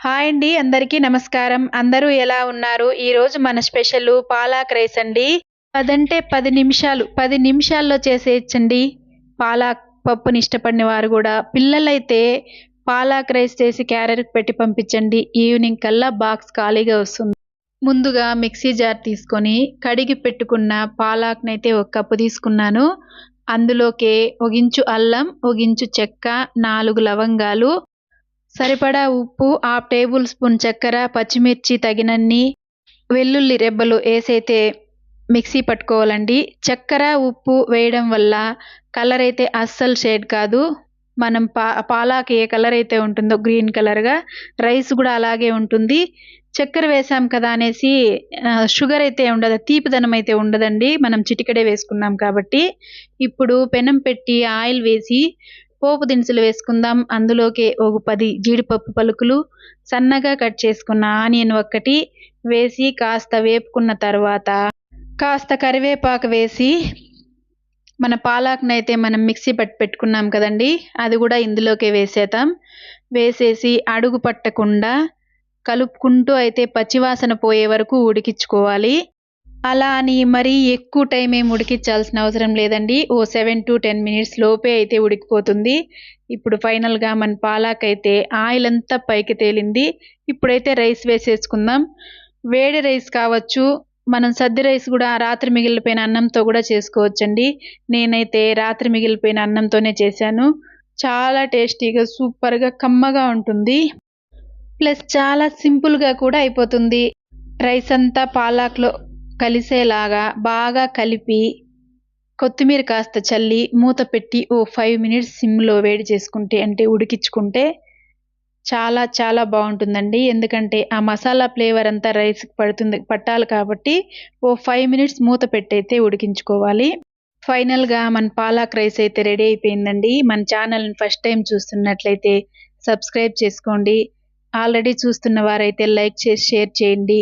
Hi అండి అందరికీ నమస్కారం. అందరూ ఎలా ఉన్నారు? ఈరోజు మన స్పెషల్ పాలాక్ రైస్ అండి. పదంటే పది నిమిషాలు పది నిమిషాల్లో చేసేయచ్చండి. పాలాక్ పప్పుని ఇష్టపడిన వారు కూడా. పిల్లలైతే పాలాక్ రైస్ చేసి క్యారెట్ పెట్టి పంపించండి. ఈవినింగ్ కల్లా బాక్స్ ఖాళీగా వస్తుంది. ముందుగా మిక్సీ జార్ తీసుకొని కడిగి పెట్టుకున్న పాలాక్ని అయితే ఒక కప్పు తీసుకున్నాను. అందులోకి ఒగించు అల్లం ఒగించు చెక్క నాలుగు లవంగాలు సరిపడా ఉప్పు హాఫ్ టేబుల్ స్పూన్ చక్కెర పచ్చిమిర్చి తగినన్ని వెల్లుల్లి రెబ్బలు వేసైతే మిక్సీ పట్టుకోవాలండి. చక్కెర ఉప్పు వేయడం వల్ల కలర్ అయితే అస్సలు షేడ్ కాదు. మనం పా పాలాకి ఏ కలర్ అయితే ఉంటుందో గ్రీన్ కలర్గా రైస్ కూడా అలాగే ఉంటుంది. చక్కెర వేసాం కదా అనేసి షుగర్ అయితే ఉండదు తీపిదనం అయితే ఉండదండి. మనం చిటికడే వేసుకున్నాం కాబట్టి. ఇప్పుడు పెనం పెట్టి ఆయిల్ వేసి పోపు దినుసులు వేసుకుందాం. అందులోకి ఒక పది జీడిపప్పు పలుకులు సన్నగా కట్ చేసుకున్న ఆనియన్ ఒక్కటి వేసి కాస్త వేపుకున్న తర్వాత కాస్త కరివేపాకు వేసి మన పాలాకును అయితే మనం మిక్సీ పట్టి పెట్టుకున్నాం కదండి. అది కూడా ఇందులోకే వేసేద్దాం. వేసేసి అడుగు పట్టకుండా కలుపుకుంటూ అయితే పచ్చివాసన పోయే వరకు ఉడికించుకోవాలి. అలా అని మరీ ఎక్కువ టైం ఏం ఉడికించాల్సిన అవసరం లేదండి. ఓ సెవెన్ టు టెన్ మినిట్స్ లోపే అయితే ఉడికిపోతుంది. ఇప్పుడు ఫైనల్గా మన పాలాక్ అయితే ఆయిల్ అంతా పైకి తేలింది. ఇప్పుడైతే రైస్ వేసేసుకుందాం. వేడి రైస్ కావచ్చు మనం సద్ది రైస్ కూడా రాత్రి మిగిలిపోయిన అన్నంతో కూడా చేసుకోవచ్చండి. నేనైతే రాత్రి మిగిలిపోయిన అన్నంతోనే చేశాను. చాలా టేస్టీగా సూపర్గా కమ్మగా ఉంటుంది. ప్లస్ చాలా సింపుల్గా కూడా అయిపోతుంది. రైస్ అంతా పాలాక్లో కలిసేలాగా బాగా కలిపి కొత్తిమీర కాస్త చల్లి మూత పెట్టి ఓ ఫైవ్ మినిట్స్ సిమ్లో వేడి చేసుకుంటే అంటే ఉడికించుకుంటే చాలా చాలా బాగుంటుందండి. ఎందుకంటే ఆ మసాలా ఫ్లేవర్ అంతా రైస్కి పడుతుంది పట్టాలి కాబట్టి ఓ ఫైవ్ మినిట్స్ మూత పెట్టయితే ఉడికించుకోవాలి. ఫైనల్గా మన పాలాక్ రైస్ అయితే రెడీ అయిపోయిందండి. మన ఛానల్ని ఫస్ట్ టైం చూస్తున్నట్లయితే సబ్స్క్రైబ్ చేసుకోండి. ఆల్రెడీ చూస్తున్న వారైతే లైక్ చేసి షేర్ చేయండి.